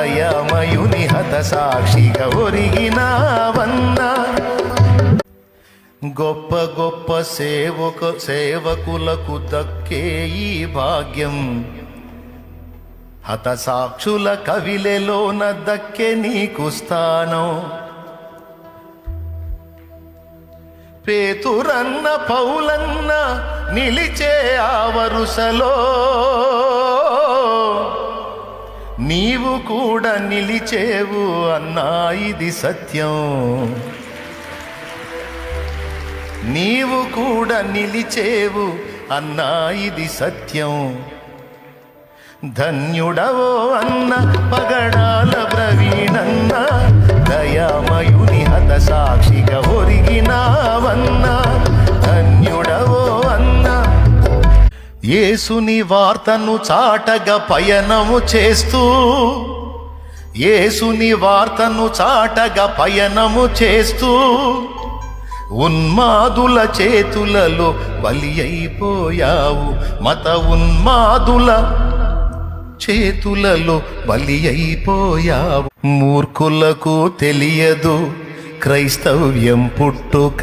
దయామయుని హత సాక్షిగా ఒరిగినావన్న గొప్ప గొప్ప సేవక సేవకులకు దక్కే ఈ భాగ్యం. హతసాక్షుల కవిలెలోన దక్కే నీకు స్థానం. పేతురన్న పౌలన్న నిలిచే ఆ వరుసలో. నీవు కూడా నిలిచేవు అన్నా ఇది సత్యం. నీవు కూడా నిలిచేవు అన్నా ఇది సత్యం. ధన్యుడవో అన్న పగడ యేసుని వార్తను చాటగా పయనము చేస్తూ యేసుని వార్తను చాటగా పయనము చేస్తూ ఉన్మాదుల చేతులలో బలి అయిపోయావు. మత ఉన్మాదుల చేతులలో బలి అయిపోయావు. మూర్ఖులకు తెలియదు క్రైస్తవ్యం పుట్టుక.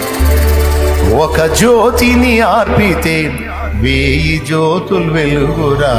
ఒక జ్యోతిని ఆర్పితే వేయి జ్యోతులు వెలుగురా.